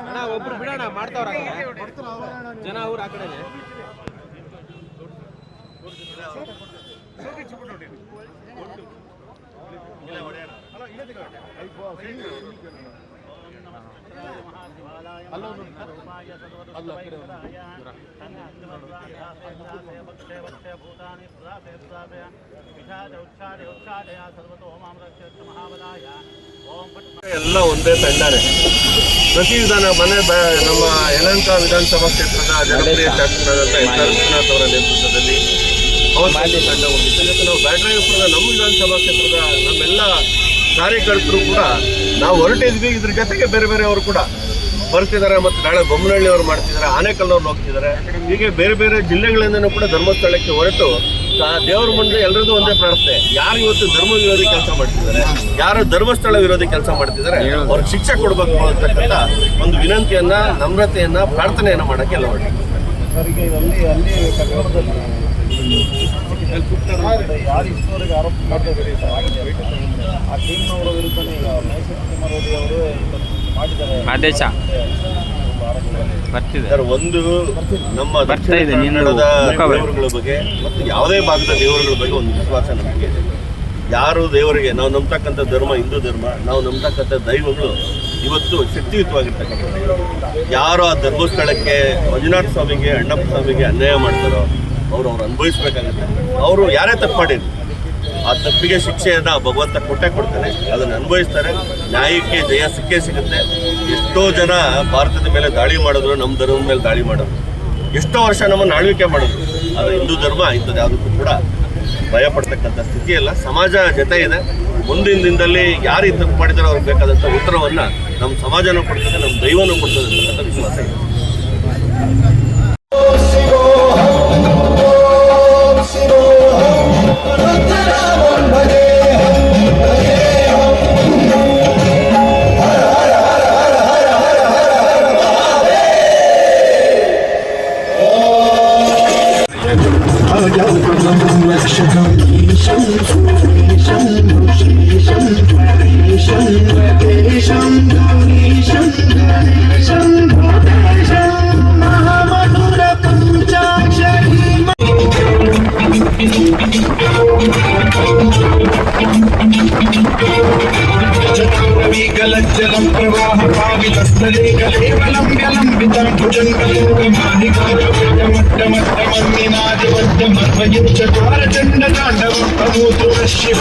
ಅಣ್ಣ ಒಬ್ರು ಬಿಡೋಣ ಮಾಡ್ತಾವ್ರ. ಜನ ಅವ್ರು ಆ ಕಡೆನೆ ಎಲ್ಲ ಒಂದೇ ತಂಡನೆ. ಪ್ರತಿ ವಿಧಾನ ಮನೆ ನಮ್ಮ ಯಲಂಕ ವಿಧಾನಸಭಾ ಕ್ಷೇತ್ರದ ಜನಪ್ರಿಯ ಶಾಸಕರಾದಂಥ ಎಸ್ ಆರ್ ವಿಶ್ವನಾಥ್ ಅವರ ನೇತೃತ್ವದಲ್ಲಿ ಅವತ್ತು ತಂಡ ಹೋಗಿದ್ದು ನಾವು ಬ್ಯಾಟ್ರಾಯಪುರದ ನಮ್ಮ ವಿಧಾನಸಭಾ ಕ್ಷೇತ್ರದ ನಮ್ಮೆಲ್ಲ ಕಾರ್ಯಕರ್ತರು ಕೂಡ ನಾವು ಹೊರಟಿದ್ವಿ, ಇದ್ರ ಜೊತೆಗೆ ಬೇರೆ ಬೇರೆ ಅವರು ಕೂಡ ಬರ್ತಿದ್ದಾರೆ ಮತ್ತು ನಾಳೆ ಬೊಮ್ಮನಹಳ್ಳಿ ಅವರು ಮಾಡ್ತಿದ್ದಾರೆ ಆನೆಕಲ್ಲವ್ರು ಹೋಗ್ತಿದ್ದಾರೆ. ಹೀಗೆ ಬೇರೆ ಬೇರೆ ಜಿಲ್ಲೆಗಳಿಂದನೂ ಕೂಡ ಧರ್ಮಸ್ಥಳಕ್ಕೆ ಹೊರಟು ದೇವರ ಮುಂದೆ ಎಲ್ಲರದ್ದು ಒಂದೇ ಪ್ರಾರ್ಥನೆ. ಯಾರು ಇವತ್ತು ಧರ್ಮ ವಿರೋಧಿ ಕೆಲಸ ಮಾಡ್ತಿದ್ದಾರೆ, ಯಾರು ಧರ್ಮಸ್ಥಳ ವಿರೋಧಿ ಕೆಲಸ ಮಾಡ್ತಿದ್ದಾರೆ, ಅವ್ರಿಗೆ ಶಿಕ್ಷೆ ಕೊಡಬೇಕು ಅಂತಕ್ಕಂಥ ಒಂದು ವಿನಂತಿಯನ್ನ, ನಮ್ರತೆಯನ್ನ, ಪ್ರಾರ್ಥನೆಯನ್ನ ಮಾಡಕ್ಕೆ ಎಲ್ಲ ಹೊರಟಿದ್ದಾರೆ. ಯಾರು ಇಷ್ಟವರೆಗೆ ಆರೋಪ ಆ ಟೀಮ್ನವರ ವಿರುದ್ಧನೇ ಈಗ ಅವರು ಮಾಡಿದ್ದಾರೆ ಆದೇಶ ಬರ್ತಿದೆ ಸರ್ ಒಂದು ನಮ್ಮ ಬರ್ತಾ ಇದೆ, ದೇವರುಗಳ ಬಗ್ಗೆ ಮತ್ತು ಯಾವುದೇ ಭಾಗದ ದೇವರುಗಳ ಬಗ್ಗೆ ಒಂದು ವಿಶ್ವಾಸ ನಮಗೆ ಇದೆ. ಯಾರು ದೇವರಿಗೆ ನಾವು ನಂಬ್ತಕ್ಕಂಥ ಧರ್ಮ ಹಿಂದೂ ಧರ್ಮ ನಾವು ನಂಬ್ತಕ್ಕಂಥ ದೈವಗಳು ಇವತ್ತು ಶಕ್ತಿಯುತವಾಗಿರ್ತಕ್ಕಂಥ ಯಾರು ಆ ಧರ್ಮಸ್ಥಳಕ್ಕೆ ಮಂಜುನಾಥ ಸ್ವಾಮಿಗೆ ಅಣ್ಣಪ್ಪ ಸ್ವಾಮಿಗೆ ಅನ್ಯಾಯ ಮಾಡ್ತಾರೋ ಅವ್ರು ಅವ್ರು ಅನುಭವಿಸ್ಬೇಕಾಗತ್ತೆ. ಅವರು ಯಾರೇ ತಪ್ಪು ಮಾಡಿದ್ರು, ಆ ತಪ್ಪಿಗೆ ಶಿಕ್ಷೆಯನ್ನು ಭಗವಂತ ಕೊಟ್ಟೆ ಕೊಡ್ತಾನೆ. ಅದನ್ನು ಅನುಭವಿಸ್ತಾರೆ. ನ್ಯಾಯಕ್ಕೆ ಜಯ ಸಿಕ್ಕೇ ಸಿಗುತ್ತೆ. ಎಷ್ಟೋ ಜನ ಭಾರತದ ಮೇಲೆ ದಾಳಿ ಮಾಡಿದ್ರು, ನಮ್ಮ ಧರ್ಮದ ಮೇಲೆ ದಾಳಿ ಮಾಡಿದ್ರು. ಎಷ್ಟೋ ವರ್ಷ ನಮ್ಮನ್ನು ಆಳ್ವಿಕೆ ಮಾಡಿದ್ರು. ಅದು ಹಿಂದೂ ಧರ್ಮ ಇಂಥದ್ದು ಯಾವುದಕ್ಕೂ ಕೂಡ ಭಯ ಸ್ಥಿತಿ ಇಲ್ಲ ಸಮಾಜ ಜೊತೆ ಇದೆ. ಮುಂದಿನ ದಿನದಲ್ಲಿ ಯಾರು ತಪ್ಪು ಮಾಡಿದಾರೋ ಅವ್ರಿಗೆ ಬೇಕಾದಂಥ ಉತ್ತರವನ್ನು ನಮ್ಮ ಸಮಾಜನೂ ಕೊಡ್ತದೆ, ನಮ್ಮ ದೈವನೂ ಕೊಡ್ತದೆ ಅಂತಕ್ಕಂಥ ವಿಶ್ವಾಸ ಇದೆ. जलं प्रवाह మర్మయుచ్చ ద్వార చండ తాండవం ప్రభుత్వ శివ.